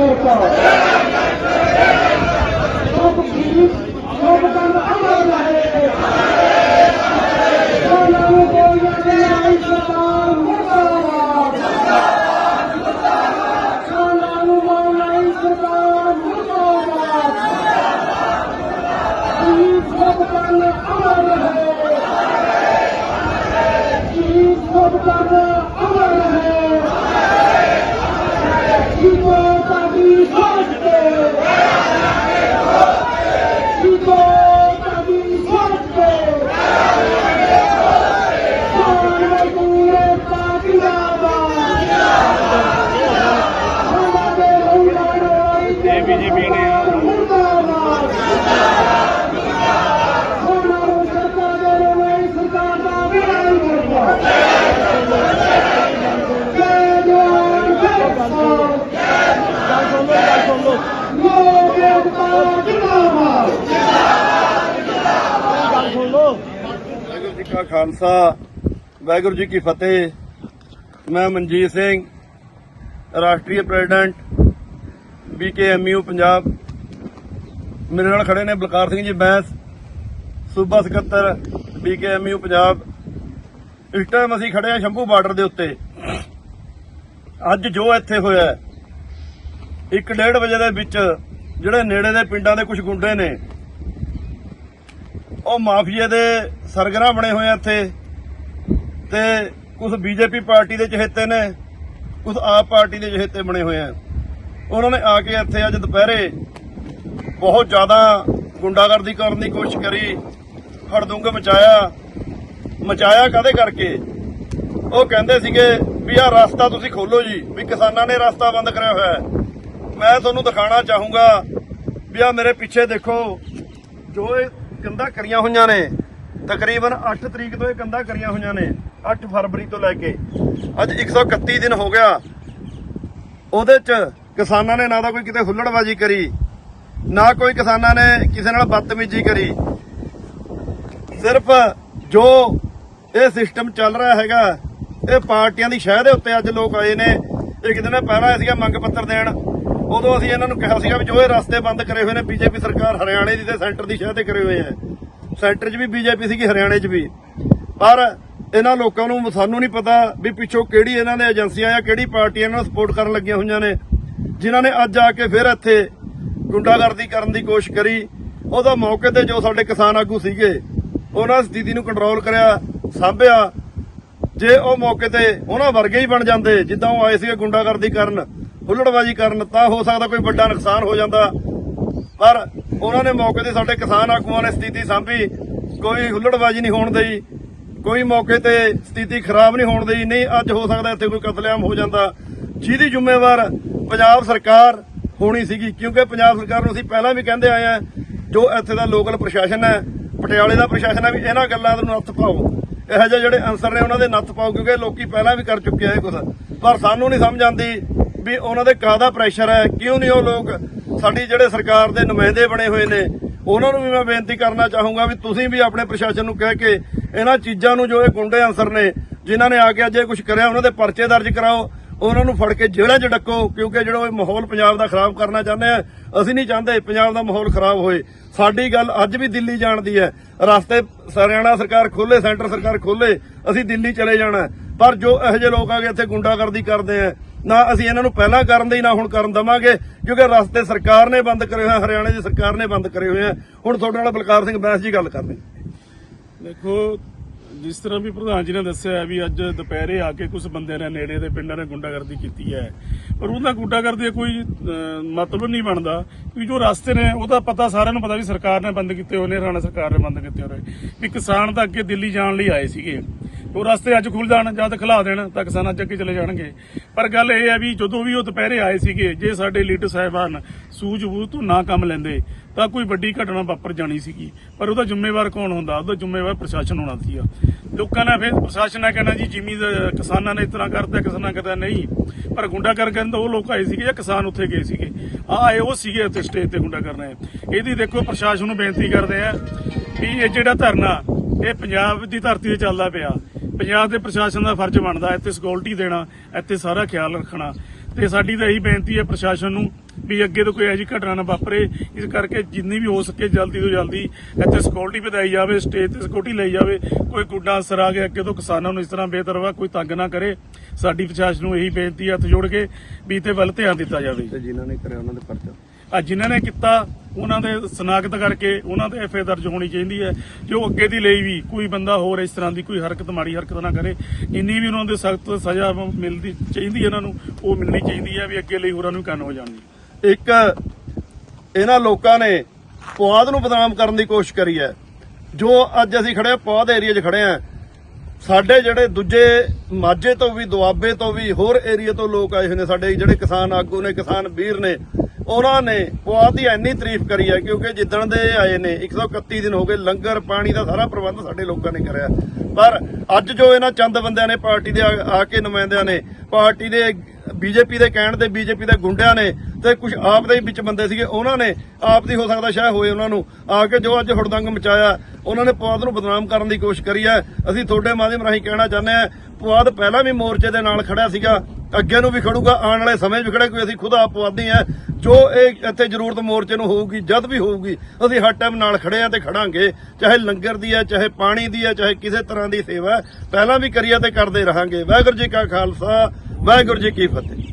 Türk ਕਾ ਖਾਲਸਾ ਵਾਹਿਗੁਰੂ ਜੀ ਕੀ ਫਤਿਹ। ਮੈਂ ਮਨਜੀਤ ਸਿੰਘ ਰਾਸ਼ਟਰੀ ਪ੍ਰੈਜ਼ੀਡੈਂਟ ਬੀਕੇਐਮਯੂ ਪੰਜਾਬ। ਮੇਰੇ ਨਾਲ ਖੜੇ ਨੇ ਬਲਕਾਰ ਸਿੰਘ ਜੀ ਬੈਂਸ ਸੂਬਾ ਸਕੱਤਰ ਬੀਕੇਐਮਯੂ ਪੰਜਾਬ। ਇਸ ਟਾਈਮ ਅਸੀਂ ਖੜੇ ਆ ਸ਼ੰਭੂ ਬਾਰਡਰ ਦੇ ਉੱਤੇ। ਅੱਜ ਜੋ ਇੱਥੇ ਹੋਇਆ ਹੈ, ਇੱਕ ਡੇਢ ਵਜੇ ਦੇ ਵਿੱਚ ਜਿਹੜੇ ਨੇੜੇ ਦੇ ਪਿੰਡਾਂ ਦੇ ਕੁਝ ਗੁੰਡੇ ਨੇ ਉਹ ਮਾਫੀਏ ਦੇ ਸਰਗਨਾ ਬਣੇ ਹੋਏ ਆ ਇੱਥੇ। ਤੇ ਕੁਝ ਬੀਜੇਪੀ ਪਾਰਟੀ ਦੇ ਚਹੇਤੇ ਨੇ ਕੁਝ ਆਪ ਪਾਰਟੀ ਦੇ ਚਹੇਤੇ ਬਣੇ ਹੋਏ ਆ। ਉਹਨਾਂ ਨੇ ਆ ਕੇ ਇੱਥੇ ਅੱਜ ਦੁਪਹਿਰੇ ਬਹੁਤ ਜ਼ਿਆਦਾ ਗੁੰਡਾਗਰਦੀ ਕਰਨ ਦੀ ਕੋਸ਼ਿਸ਼ ਕਰੀ, ਹੜਦੁੰਗ ਮਚਾਇਆ। ਮਚਾਇਆ ਕਾਦੇ ਕਰਕੇ? ਉਹ ਕਹਿੰਦੇ ਸੀਗੇ ਵੀ ਆਹ ਰਸਤਾ ਤੁਸੀਂ ਖੋਲੋ ਜੀ, ਵੀ ਕਿਸਾਨਾਂ ਨੇ ਰਸਤਾ ਬੰਦ ਕਰਿਆ ਹੋਇਆ ਹੈ। ਮੈਂ ਤੁਹਾਨੂੰ ਦਿਖਾਣਾ ਚਾਹੂੰਗਾ ਵੀ ਆ ਮੇਰੇ ਪਿੱਛੇ ਦੇਖੋ, ਜੋ ਇਹ ਕੰਧਾਂ ਕਰੀਆਂ ਹੋਈਆਂ ਨੇ ਤਕਰੀਬਨ 8 ਤਰੀਕ ਤੋਂ ਇਹ ਕੰਧਾਂ ਕਰੀਆਂ ਹੋਈਆਂ ਨੇ 8 ਫਰਵਰੀ ਤੋਂ ਲੈ ਕੇ। ਅੱਜ 131 ਦਿਨ ਹੋ ਗਿਆ। ਉਹਦੇ ਚ ਕਿਸਾਨਾਂ ਨੇ ਨਾ ਤਾਂ ਕੋਈ ਕਿਤੇ ਹੁੱਲੜਬਾਜੀ ਕਰੀ, ਨਾ ਕੋਈ ਕਿਸਾਨਾਂ ਨੇ ਕਿਸੇ ਨਾਲ ਬਦਤਮੀਜ਼ੀ ਕਰੀ। ਸਿਰਫ ਜੋ ਇਹ ਸਿਸਟਮ ਚੱਲ ਰਿਹਾ ਹੈਗਾ, ਇਹ ਪਾਰਟੀਆਂ ਦੀ ਸ਼ਹਿ ਦੇ ਉੱਤੇ ਅੱਜ ਲੋਕ ਆਏ ਨੇ। ਇੱਕ ਦਿਨ ਪਹਿਲਾਂ ਆਇਆ ਸੀਗਾ ਮੰਗ ਪੱਤਰ ਦੇਣ। ਉਦੋਂ ਅਸੀਂ ਇਹਨਾਂ ਨੂੰ ਕਿਹਾ ਸੀਗਾ ਵੀ ਜੋ ਇਹ ਰਸਤੇ ਬੰਦ ਕਰੇ ਹੋਏ ਨੇ, ਬੀਜੇਪੀ ਸਰਕਾਰ ਹਰਿਆਣੇ ਦੀ ਤੇ ਸੈਂਟਰ ਦੀ ਸ਼ਹਿ ਤੇ ਕਰੇ ਹੋਏ ਆ। ਸੈਂਟਰ 'ਚ ਵੀ ਬੀਜੇਪੀ ਸੀਗੀ, ਹਰਿਆਣੇ 'ਚ ਵੀ। ਪਰ ਇਹਨਾਂ ਲੋਕਾਂ ਨੂੰ ਸਾਨੂੰ ਨਹੀਂ ਪਤਾ ਵੀ ਪਿੱਛੋਂ ਕਿਹੜੀ ਇਹਨਾਂ ਦੇ ਏਜੰਸੀਆਂ ਜਾਂ ਕਿਹੜੀ ਪਾਰਟੀਆਂ ਇਹਨਾਂ ਨੂੰ ਸਪੋਰਟ ਕਰਨ ਲੱਗੀਆਂ ਹੋਈਆਂ ਨੇ। ਜਿਨ੍ਹਾਂ ਨੇ ਅੱਜ ਆ ਕੇ ਫਿਰ ਇੱਥੇ ਗੁੰਡਾਗਰਦੀ ਕਰਨ ਦੀ ਕੋਸ਼ਿਸ਼ ਕਰੀ। ਉਹਦਾ ਮੌਕੇ ਤੇ ਜੋ ਸਾਡੇ ਕਿਸਾਨ ਆਗੂ ਸੀਗੇ, ਉਹਨਾਂ ਸਥਿਤੀ ਨੂੰ ਕੰਟਰੋਲ ਕਰਿਆ, ਸਾਂਭਿਆ। ਜੇ ਉਹ ਮੌਕੇ ਤੇ ਉਹਨਾਂ ਵਰਗੇ ਹੀ ਬਣ ਜਾਂਦੇ, ਜਿੱਦਾਂ ਉਹ ਆਏ ਸੀਗੇ ਗੁੰਡਾਗਰਦੀ ਕਰਨ, ਹੁੱਲੜਬਾਜੀ ਕਰਨ, ਤਾਂ ਹੋ ਸਕਦਾ ਕੋਈ ਵੱਡਾ ਨੁਕਸਾਨ ਹੋ ਜਾਂਦਾ। ਪਰ ਉਹਨਾਂ ਨੇ ਮੌਕੇ ਤੇ ਸਾਡੇ ਕਿਸਾਨ ਆਗੂਆਂ ਨੇ ਸਥਿਤੀ ਸਾਂਭੀ। ਕੋਈ ਹੁੱਲੜਬਾਜੀ ਨਹੀਂ ਹੋਣ ਦੇਈ। ਕੋਈ ਮੌਕੇ ਤੇ ਸਥਿਤੀ ਖਰਾਬ ਨਹੀਂ ਹੋਣ ਦੇਈ। ਨਹੀਂ ਅੱਜ ਹੋ ਸਕਦਾ ਇੱਥੇ ਕੋਈ ਕਤਲੇਆਮ ਹੋ ਜਾਂਦਾ। ਜਿਹਦੀ ਜ਼ਿੰਮੇਵਾਰ ਪੰਜਾਬ ਸਰਕਾਰ ਹੋਣੀ ਸੀਗੀ। ਕਿਉਂਕਿ ਪੰਜਾਬ ਸਰਕਾਰ ਨੂੰ ਅਸੀਂ ਪਹਿਲਾਂ ਵੀ ਕਹਿੰਦੇ ਆਏ ਆ, ਜੋ ਇੱਥੇ ਦਾ ਲੋਕਲ ਪ੍ਰਸ਼ਾਸਨ ਹੈ, ਪਟਿਆਲੇ ਦਾ ਪ੍ਰਸ਼ਾਸਨ ਹੈ, ਵੀ ਇਹਨਾਂ ਗੱਲਾਂ ਨੂੰ ਨੱਥ ਪਾਓ। ਇਹੋ ਜਿਹੇ ਜਿਹੜੇ ਅਨਸਰ ਨੇ, ਉਹਨਾਂ ਦੇ ਨੱਥ ਪਾਓ, ਕਿਉਂਕਿ ਲੋਕੀ ਪਹਿਲਾਂ ਵੀ ਕਰ ਚੁੱਕੇ ਆ ਇਹ ਕੁਝ ਪਰ ਸਾਨੂੰ ਨਹੀਂ ਸਮਝ ਆਉਂਦੀ ਵੀ ਉਹਨਾਂ ਦੇ ਕਾਹਦਾ ਪ੍ਰੈਸ਼ਰ ਹੈ, ਕਿਉਂ ਨਹੀਂ ਉਹ ਲੋਕ ਸਾਡੀ ਜਿਹੜੇ ਸਰਕਾਰ ਦੇ ਨੁਮਾਇੰਦੇ ਬਣੇ ਹੋਏ ਨੇ, ਉਹਨਾਂ ਨੂੰ ਵੀ ਮੈਂ ਬੇਨਤੀ ਕਰਨਾ ਚਾਹੂੰਗਾ ਵੀ ਤੁਸੀਂ ਵੀ ਆਪਣੇ ਪ੍ਰਸ਼ਾਸਨ ਨੂੰ ਕਹਿ ਕੇ ਇਹਨਾਂ ਚੀਜ਼ਾਂ ਨੂੰ ਜੋ ਇਹ ਗੁੰਡੇ ਅਨਸਰ ਨੇ, ਜਿਨ੍ਹਾਂ ਨੇ ਆ ਕੇ ਅੱਜ ਇਹ ਕੁਝ ਕਰਿਆ, ਉਹਨਾਂ ਦੇ ਪਰਚੇ ਦਰਜ ਕਰਾਓ, ਉਹਨਾਂ ਨੂੰ ਫੜ ਕੇ ਜੇਲ੍ਹਾਂ 'ਚ ਡੱਕੋ, ਕਿਉਂਕਿ ਜਿਹੜਾ ਇਹ ਮਾਹੌਲ ਪੰਜਾਬ ਦਾ ਖਰਾਬ ਕਰਨਾ ਚਾਹੁੰਦੇ ਆ, ਅਸੀਂ ਨਹੀਂ ਚਾਹੁੰਦੇ ਪੰਜਾਬ ਦਾ ਮਾਹੌਲ ਖਰਾਬ ਹੋਏ। ਸਾਡੀ ਗੱਲ ਅੱਜ ਵੀ ਦਿੱਲੀ ਜਾਣ ਦੀ ਹੈ। ਰਸਤੇ ਹਰਿਆਣਾ ਸਰਕਾਰ ਖੋਲੇ ਸੈਂਟਰ ਸਰਕਾਰ ਖੋਲੇ ਅਸੀਂ ਦਿੱਲੀ ਚਲੇ ਜਾਣਾ। ਪਰ ਜੋ ਇਹੋ ਜਿਹੇ ਲੋਕ ਆ ਕੇ ਇੱਥੇ ਗੁੰਡਾਗਰਦੀ ਕਰਦੇ ਆ ਨਾ ਅਸੀਂ ਇਹਨਾਂ ਨੂੰ ਪਹਿਲਾਂ ਕਰਨ ਦੇ ਨਾ ਹੁਣ ਕਰਨ ਦਵਾਂਗੇ, ਕਿਉਂਕਿ ਰਸਤੇ ਸਰਕਾਰ ਨੇ ਬੰਦ ਕਰੇ ਹੋਏ ਹਰਿਆਣੇ ਦੀ ਸਰਕਾਰ ਨੇ ਬੰਦ ਕਰੇ ਹੋਏ ਆ। ਹੁਣ ਤੁਹਾਡੇ ਨਾਲ ਬਲਕਾਰ ਸਿੰਘ ਬੈਂਸ ਜੀ ਗੱਲ ਕਰਦੇ ਦੇਖੋ, ਜਿਸ ਤਰ੍ਹਾਂ ਵੀ ਪ੍ਰਧਾਨ ਜੀ ਨੇ ਦੱਸਿਆ ਵੀ ਅੱਜ ਦੁਪਹਿਰੇ ਆ ਕੇ ਕੁਝ ਬੰਦੇ ਨੇ ਨੇੜੇ ਦੇ ਪਿੰਡਾਂ ਨੇ ਗੁੰਡਾਗਰਦੀ ਕੀਤੀ ਹੈ। ਪਰ ਉਹਨਾਂ ਗੁੰਡਾਗਰਦੀ ਦਾ ਕੋਈ ਮਤਲਬ ਨਹੀਂ ਬਣਦਾ ਕਿ ਜੋ ਰਸਤੇ ਨੇ, ਉਹਦਾ ਪਤਾ ਸਾਰਿਆਂ ਨੂੰ ਪਤਾ ਵੀ ਸਰਕਾਰ ਨੇ ਬੰਦ ਕੀਤੇ ਹੋਏ ਨੇ, ਹਰਿਆਣਾ ਸਰਕਾਰ ਨੇ ਬੰਦ ਕੀਤੇ ਹੋਏ ਨੇ। ਵੀ ਕਿਸਾਨ ਤਾਂ ਅੱਗੇ ਦਿੱਲੀ ਜਾਣ ਲਈ ਆਏ ਸੀਗੇ। ਉਹ ਰਸਤੇ ਅੱਜ ਖੁੱਲ ਜਾਣ ਜਾਂ ਤਾਂ ਖਲਾ ਦੇਣ, ਤਾਂ ਕਿਸਾਨ ਅੱਜ ਅੱਗੇ ਚਲੇ ਜਾਣਗੇ। ਪਰ ਗੱਲ ਇਹ ਹੈ ਵੀ ਜਦੋਂ ਵੀ ਉਹ ਦੁਪਹਿਰੇ ਆਏ ਸੀਗੇ, ਜੇ ਸਾਡੇ ਲੀਡਰ ਸਾਹਿਬਾਨ ਸੂਝ-ਬੂਝ ਤੋਂ ਨਾ ਕੰਮ ਲੈਂਦੇ, ਤਾਂ ਕੋਈ ਵੱਡੀ ਘਟਨਾ ਵਾਪਰ ਜਾਣੀ ਸੀਗੀ। ਪਰ ਉਹਦਾ ਜ਼ਿੰਮੇਵਾਰ ਕੌਣ ਹੁੰਦਾ? ਉਹਦਾ ਜ਼ਿੰਮੇਵਾਰ ਪ੍ਰਸ਼ਾਸਨ ਹੋਣਾ ਸੀਗਾ ਲੋਕਾਂ ਨੇ ਫਿਰ ਪ੍ਰਸ਼ਾਸਨ ਨੇ ਕਹਿਣਾ ਜੀ, ਜਿਮੀ ਕਿਸਾਨਾਂ ਨੇ ਇਸ ਤਰ੍ਹਾਂ ਕਰਤਾ, ਕਿਸਾਨਾਂ ਕਰਦਾ ਨਹੀਂ। ਪਰ ਗੁੰਡਾ ਕਰ ਕਰਨ ਉਹ ਲੋਕ ਆਏ ਸੀਗੇ ਜਾਂ ਕਿਸਾਨ ਉੱਥੇ ਗਏ ਸੀਗੇ। ਆ, ਆਏ ਉਹ ਸੀਗੇ ਉੱਥੇ ਸਟੇਜ ਤੇ ਗੁੰਡਾ ਕਰਨਾ ਇਹਦੀ ਦੇਖੋ, ਪ੍ਰਸ਼ਾਸਨ ਨੂੰ ਬੇਨਤੀ ਕਰਦੇ ਆ ਵੀ ਇਹ ਜਿਹੜਾ ਧਰਨਾ, ਇਹ ਪੰਜਾਬ ਦੀ ਧਰਤੀ ਤੇ ਚੱਲਦਾ ਪਿਆ। ਪੰਜਾਬ ਦੇ ਪ੍ਰਸ਼ਾਸਨ ਦਾ ਫਰਜ਼ ਬਣਦਾ ਇੱਥੇ ਸਿਕਿਉਰਿਟੀ ਦੇਣਾ, ਇੱਥੇ ਸਾਰਾ ਖਿਆਲ ਰੱਖਣਾ। ਤੇ ਸਾਡੀ ਤਾਂ ਇਹੀ ਬੇਨਤੀ ਹੈ ਪ੍ਰਸ਼ਾਸਨ ਨੂੰ ਵੀ ਅੱਗੇ ਤੋਂ ਕੋਈ ਇਹੋ ਜਿਹੀ ਘਟਨਾ ਨਾ ਵਾਪਰੇ, ਇਸ ਕਰਕੇ ਜਿੰਨੀ ਵੀ ਹੋ ਸਕੇ ਜਲਦੀ ਤੋਂ ਜਲਦੀ ਇੱਥੇ ਸਿਕਿਉਰਿਟੀ ਵਧਾਈ ਜਾਵੇ ਸਟੇਜ ਤੇ ਸਿਕਿਉਰਿਟੀ ਲਈ ਜਾਵੇ, ਕੋਈ ਗੁੱਡਾ ਅਸਰ ਆ ਗਿਆ, ਅੱਗੇ ਤੋਂ ਕਿਸਾਨਾਂ ਨੂੰ ਇਸ ਤਰ੍ਹਾਂ ਬੇਤਰਵਾ ਕੋਈ ਤੰਗ ਨਾ ਕਰੇ। ਸਾਡੀ ਪ੍ਰਸ਼ਾਸਨ ਨੂੰ ਇਹੀ ਬੇਨਤੀ ਹੈ ਹੱਥ ਜੋੜ ਕੇ ਵੀ ਤੇ ਵੱਲ ਧਿਆਨ ਦਿੱਤਾ ਜਾਵੇ। ਤੇ ਜਿਨ੍ਹਾਂ ਨੇ ਕਰਿਆ ਉਹਨਾਂ ਦੇ ਪਰਚਾ ਆ ਜਿਨ੍ਹਾਂ ਨੇ ਕੀਤਾ, ਉਹਨਾਂ ਦੇ ਸਨਾਖਤ ਕਰਕੇ ਉਹਨਾਂ ਤੇ ਐਫਏ ਦਰਜ ਹੋਣੀ ਚਾਹੀਦੀ ਹੈ, ਜੋ ਅੱਗੇ ਦੀ ਲਈ ਵੀ ਕੋਈ ਬੰਦਾ ਹੋਰ ਇਸ ਤਰ੍ਹਾਂ ਦੀ ਕੋਈ ਹਰਕਤ, ਮਾੜੀ ਹਰਕਤ ਨਾ ਕਰੇ। ਇੰਨੀ ਵੀ ਉਹਨਾਂ ਦੇ ਸਖਤ ਸਜ਼ਾ ਮਿਲਦੀ ਚਾਹੀਦੀ ਹੈ ਇਹਨਾਂ ਨੂੰ, ਉਹ ਮਿਲਣੀ ਚਾਹੀਦੀ ਹੈ ਵੀ ਅੱਗੇ ਲਈ ਹੋਰਾਂ ਨੂੰ ਕੰਨ ਹੋ ਜਾਣਗੇ ਇੱਕ, ਇਹਨਾਂ ਲੋਕਾਂ ਨੇ ਪੁਆਧ ਨੂੰ ਬਦਨਾਮ ਕਰਨ ਦੀ ਕੋਸ਼ਿਸ਼ ਕਰੀ ਹੈ। ਜੋ ਅੱਜ ਅਸੀਂ ਖੜੇ ਹਾਂ, ਪੁਆਧ ਏਰੀਆ 'ਚ ਖੜੇ ਹਾਂ, ਸਾਡੇ ਜਿਹੜੇ ਦੂਜੇ ਮਾਝੇ ਤੋਂ ਵੀ, ਦੁਆਬੇ ਤੋਂ ਵੀ, ਹੋਰ ਏਰੀਆ ਤੋਂ ਲੋਕ ਆਏ ਹੋਏ ਨੇ ਸਾਡੇ, ਜਿਹੜੇ ਕਿਸਾਨ ਆਗੂ ਨੇ, ਕਿਸਾਨ ਵੀਰ ਨੇ ਉਹਨਾਂ ਨੇ ਪੁਆਧ ਦੀ ਇੰਨੀ ਤਾਰੀਫ ਕਰੀ ਹੈ ਕਿਉਂਕਿ ਜਿੱਦਣ ਦੇ ਆਏ ਨੇ 131 ਦਿਨ ਹੋ ਗਏ, ਲੰਗਰ, ਪਾਣੀ ਦਾ ਸਾਰਾ ਪ੍ਰਬੰਧ ਸਾਡੇ ਲੋਕਾਂ ਨੇ ਕਰਿਆ। ਪਰ ਅੱਜ ਜੋ ਇਹਨਾਂ ਚੰਦ ਬੰਦਿਆਂ ਨੇ ਪਾਰਟੀ ਦੇ ਆ ਆ ਕੇ ਨੁਮਾਇੰਦਿਆਂ ਨੇ, ਪਾਰਟੀ ਦੇ ਬੀਜੇਪੀ ਦੇ ਕਹਿਣ ਦੇ ਬੀਜੇਪੀ ਦੇ ਗੁੰਡਿਆਂ ਨੇ ਤੇ ਕੁਝ ਆਪ ਦੇ ਵਿੱਚ ਬੰਦੇ ਸੀਗੇ, ਉਹਨਾਂ ਨੇ ਆਪ ਦੀ ਹੋ ਸਕਦਾ ਸ਼ਾਇਦ ਹੋਏ ਉਹਨਾਂ ਨੂੰ, ਆ ਕੇ ਜੋ ਅੱਜ ਹੁੜਦੰਗ ਮਚਾਇਆ, ਉਹਨਾਂ ਨੇ ਪੁਆਧ ਨੂੰ ਬਦਨਾਮ ਕਰਨ ਦੀ ਕੋਸ਼ਿਸ਼ ਕਰੀ ਹੈ। ਅਸੀਂ ਤੁਹਾਡੇ ਮਾਧਿਅਮ ਰਾਹੀਂ ਕਹਿਣਾ ਚਾਹੁੰਦੇ ਹਾਂ, ਪੁਆਧ ਪਹਿਲਾਂ ਵੀ ਮੋਰਚੇ ਦੇ ਨਾਲ ਖੜਿਆ ਸੀਗਾ ਅੱਗੇ ਨੂੰ ਵੀ ਖੜੂਗਾ, ਆਉਣ ਵਾਲੇ ਸਮੇਂ 'ਚ ਵੀ ਖੜਾ ਕੋਈ ਅਸੀਂ ਖੁਦ ਆਪ ਪੁਆਧੀ ਆ ਜੋ ਇਹ ਇੱਥੇ ਜ਼ਰੂਰਤ ਮੋਰਚੇ ਨੂੰ ਹੋਊਗੀ, ਜਦ ਵੀ ਹੋਊਗੀ, ਅਸੀਂ ਹਰ ਟਾਈਮ ਨਾਲ ਖੜੇ ਆ ਤੇ ਖੜਾਂਗੇ। ਚਾਹੇ ਲੰਗਰ ਦੀ ਹੈ, ਚਾਹੇ ਪਾਣੀ ਦੀ ਹੈ, ਚਾਹੇ ਕਿਸੇ ਤਰ੍ਹਾਂ ਦੀ ਸੇਵਾ ਪਹਿਲਾਂ ਵੀ ਕਰੀਆ ਤੇ ਕਰਦੇ ਰਹਾਂਗੇ। ਵਾਹਿਗੁਰੂ ਜੀ ਕਾ ਖਾਲਸਾ, ਵਾਹਿਗੁਰੂ ਜੀ ਕੀ ਫਤਿਹ।